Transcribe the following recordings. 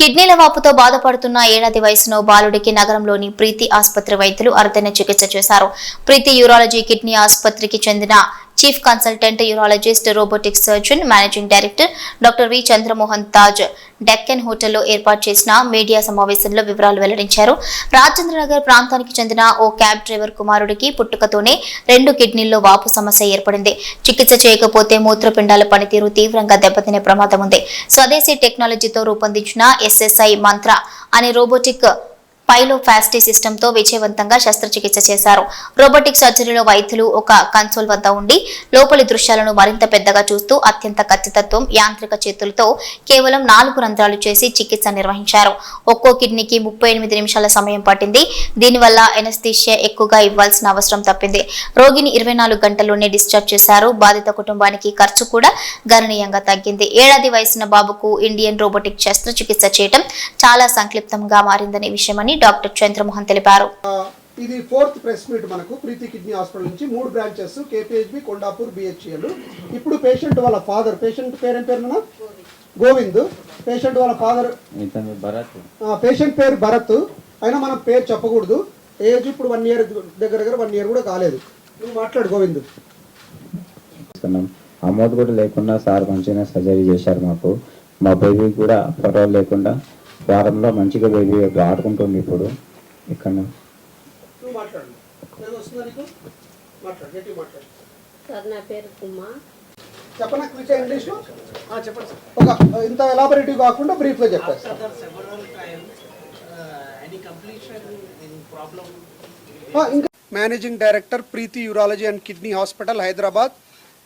కిడ్నీల వాపుతో బాధపడుతున్న ఏడాది వయసులో బాలుడికి నగరంలోని ప్రీతి ఆసుపత్రి వైద్యులు అరుదైన చికిత్స చేశారు. ప్రీతి యూరాలజీ కిడ్నీ ఆసుపత్రికి చెందిన chief consultant urologist robotic surgeon managing director doctor V Chandramohan Taj Deccan హోటల్లో ఏర్పాటు చేసిన మీడియా సమావేశంలో వివరాలు వెల్లడించారు. రాజేంద్రనగర్ ప్రాంతానికి చెందిన ఓ క్యాబ్ డ్రైవర్ కుమారుడికి పుట్టుకతోనే రెండు కిడ్నీల్లో వాపు సమస్య ఏర్పడింది. చికిత్స చేయకపోతే మూత్రపిండాల పనితీరు తీవ్రంగా దెబ్బతినే ప్రమాదం ఉంది. స్వదేశీ టెక్నాలజీతో రూపొందించిన ఎస్ఎస్ఐ మంత్ర అనే రోబోటిక్ పైలోఫాస్టీ సిస్టంతో విజయవంతంగా శస్త్రచికిత్స చేశారు. రోబోటిక్ సర్జరీలో వైద్యులు ఒక కన్సోల్ వద్ద ఉండి లోపలి దృశ్యాలను మరింత పెద్దగా చూస్తూ అత్యంత ఖచ్చితత్వం యాంత్రిక చేతులతో కేవలం నాలుగు రంధ్రాలు చేసి చికిత్స నిర్వహించారు. ఒక్కో కిడ్నీకి ముప్పై ఎనిమిది నిమిషాల సమయం పట్టింది. దీనివల్ల ఎనస్థీషియా ఎక్కువగా ఇవ్వాల్సిన అవసరం తప్పింది. రోగిని ఇరవై నాలుగు గంటల్లోనే డిశ్చార్జ్ చేశారు. బాధిత కుటుంబానికి ఖర్చు కూడా గణనీయంగా తగ్గింది. ఏడాది వయసున్న బాబుకు ఇండియన్ రోబోటిక్ శస్త్రచికిత్స చేయడం చాలా సంక్లిప్తంగా మారిందనే విషయమని డాక్టర్ చంద్రమోహన్ తెలిపారు. ఇది ఫోర్త్ ప్రెస్ మీట్ మనకు ప్రీతి కిడ్నీ హాస్పిటల్ నుంచి మూడు బ్రాంచెస్ కేపీహెచ్బి కొండాపూర్ బిహెచ్ఎల్ ఇప్పుడు పేషెంట్ వాళ్ళ ఫాదర్ పేషెంట్ పేరేం పేరు గోవింద్. పేషెంట్ వాళ్ళ ఫాదర్ పేషెంట్ పేరు భరత్. అయినా మనం పేరు చెప్పకూడదు. ఏజ్ ఇప్పుడు వన్ ఇయర్ దగ్గర దగ్గర వన్ ఇయర్ కూడా కాలేదు. నువ్వు మాట్లాడు గోవింద్. అమౌంట్ కూడా లేకుండా సార్ మంచిగా సర్జరీ చేశారు మాకు. మా బేబీ కూడా పర్వాలేదు లేకుండా వారంలో మంచిగా బేబీ ఆడుకుంటుంది ఇప్పుడు. ఇక్కడ సార్ నా పేరు కుమ్మ చెప్పనా చెప్పండి ఒక ఇంత ఎలాబరేటివ్ కాకుండా బ్రీఫ్గా చెప్పారు ఇంకా managing director Preethi urology and kidney hospital Hyderabad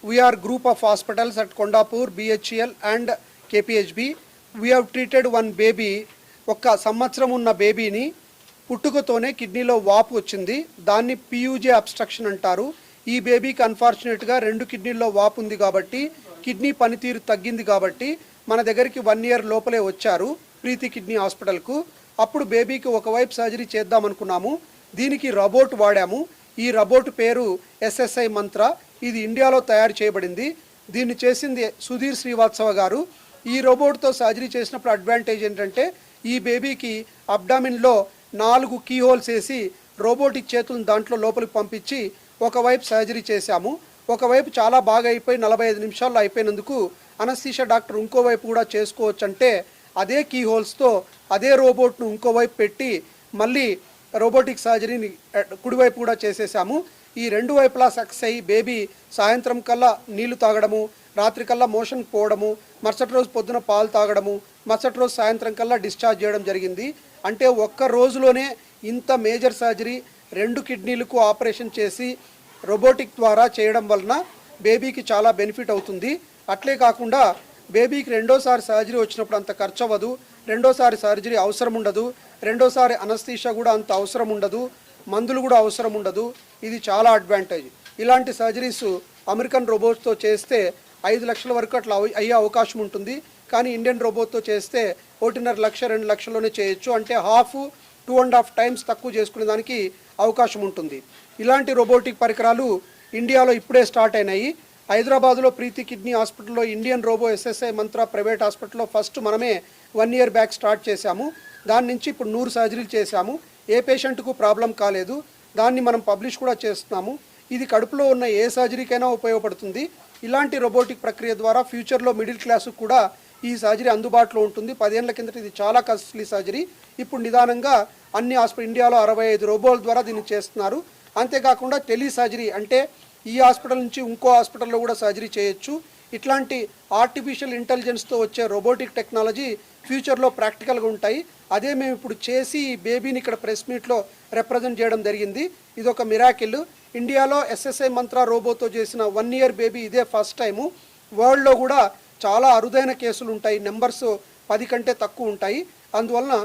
we're group of hospitals at Kondapur BHEL and KPHB we have treated one baby ఒక సంవత్సరం ఉన్న బేబీని పుట్టుకతోనే కిడ్నీలో వాపు వచ్చింది. దాన్ని పియూజే అబ్స్ట్రక్షన్ అంటారు. ఈ బేబీకి అన్ఫార్చునేట్గా రెండు కిడ్నీల్లో వాపు ఉంది కాబట్టి కిడ్నీ పనితీరు తగ్గింది కాబట్టి మన దగ్గరికి వన్ ఇయర్ లోపలే వచ్చారు ప్రీతి కిడ్నీ హాస్పిటల్కు. అప్పుడు బేబీకి ఒకవైపు సర్జరీ చేద్దాం అనుకున్నాము. దీనికి రబోట్ వాడాము. ఈ రబోట్ పేరు ఎస్ఎస్ఐ మంత్ర. ఇది ఇండియాలో తయారు చేయబడింది. దీన్ని చేసింది సుధీర్ శ్రీవాత్సవ గారు. ఈ రోబోట్తో సర్జరీ చేసినప్పుడు అడ్వాంటేజ్ ఏంటంటే ఈ బేబీకి అబ్డామిన్లో నాలుగు కీ హోల్స్ వేసి రోబోటిక్ చేతులను దాంట్లో లోపలికి పంపించి ఒకవైపు సర్జరీ చేశాము. ఒకవైపు చాలా బాగా అయిపోయి నలభై ఐదు నిమిషాల్లో అయిపోయినందుకు అనస్థీషియా డాక్టర్ ఇంకోవైపు కూడా చేసుకోవచ్చు అంటే అదే కీ హోల్స్తో అదే రోబోట్ను ఇంకోవైపు పెట్టి మళ్ళీ రోబోటిక్ సర్జరీని కుడివైపు కూడా చేసేసాము. ఈ రెండు వైపులా సక్సెస్ అయ్యి బేబీ సాయంత్రం కల్లా నీళ్ళు తాగడము రాత్రి కల్లా మోషన్ పోవడము మరుసటి రోజు పొద్దున పాలు తాగడము మరుసటి రోజు సాయంత్రం కల్లా డిశ్చార్జ్ చేయడం జరిగింది. అంటే ఒక్క రోజులోనే ఇంత మేజర్ సర్జరీ రెండు కిడ్నీలకు ఆపరేషన్ చేసి రోబోటిక్ ద్వారా చేయడం వలన బేబీకి చాలా బెనిఫిట్ అవుతుంది. అట్లే కాకుండా బేబీకి రెండోసారి సర్జరీ వచ్చినప్పుడు అంత ఖర్చు అవ్వదు రెండోసారి సర్జరీ అవసరం ఉండదు రెండోసారి అనస్థీషా కూడా అంత అవసరం ఉండదు మందులు కూడా అవసరం ఉండదు. ఇది చాలా అడ్వాంటేజ్. ఇలాంటి సర్జరీస్ అమెరికన్ రోబోట్స్తో చేస్తే ఐదు లక్షల వరకు అట్లా అయ్యే అవకాశం ఉంటుంది. కానీ ఇండియన్ రోబోట్తో చేస్తే ఒకటిన్నర లక్ష రెండు లక్షల్లోనే చేయొచ్చు. అంటే half two and half times తక్కువ చేసుకునే దానికి అవకాశం ఉంటుంది. ఇలాంటి రోబోటిక్ పరికరాలు ఇండియాలో ఇప్పుడే స్టార్ట్ అయినాయి. హైదరాబాద్లో ప్రీతి కిడ్నీ హాస్పిటల్లో Indian robo SSI Mantra private హాస్పిటల్లో ఫస్ట్ మనమే వన్ ఇయర్ బ్యాక్ స్టార్ట్ చేశాము. దాని నుంచి ఇప్పుడు నూరు సర్జరీలు చేశాము. ఏ పేషెంట్కు ప్రాబ్లం కాలేదు. దాన్ని మనం పబ్లిష్ కూడా చేస్తున్నాము. ఇది కడుపులో ఉన్న ఏ సర్జరీకైనా ఉపయోగపడుతుంది. ఇలాంటి రోబోటిక్ ప్రక్రియ ద్వారా ఫ్యూచర్లో మిడిల్ క్లాసు కూడా ఈ సర్జరీ అందుబాటులో ఉంటుంది. పదేళ్ళ కిందట ఇది చాలా కాస్ట్లీ సర్జరీ. ఇప్పుడు నిదానంగా అన్ని హాస్పిటల్ ఇండియాలో అరవై ఐదు రోబోల ద్వారా దీన్ని చేస్తున్నారు. అంతేకాకుండా టెలి సర్జరీ అంటే ఈ హాస్పిటల్ నుంచి ఇంకో హాస్పిటల్లో కూడా సర్జరీ చేయొచ్చు. ఇట్లాంటి ఆర్టిఫిషియల్ ఇంటెలిజెన్స్తో వచ్చే రోబోటిక్ టెక్నాలజీ ఫ్యూచర్లో ప్రాక్టికల్గా ఉంటాయి. అదే మేము ఇప్పుడు చేసి ఈ బేబీని ఇక్కడ ప్రెస్ మీట్లో రిప్రజెంట్ చేయడం జరిగింది. ఇది ఒక మిరాకిల్ ఇండియాలో ఎస్ఎస్ఐ మంత్ర రోబోతో చేసిన వన్ ఇయర్ బేబీ ఇదే ఫస్ట్ టైము వరల్డ్లో కూడా చాలా అరుదైన కేసులు ఉంటాయి. నెంబర్స్ పది కంటే తక్కువ ఉంటాయి. అందువలన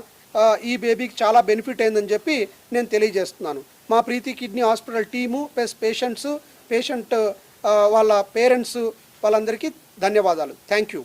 ఈ బేబీకి చాలా బెనిఫిట్ అయిందని చెప్పి నేను తెలియజేస్తున్నాను. మా Preethi kidney hospital team plus patients patient వాళ్ళ పేరెంట్స్ వాళ్ళందరికీ ధన్యవాదాలు. Thank you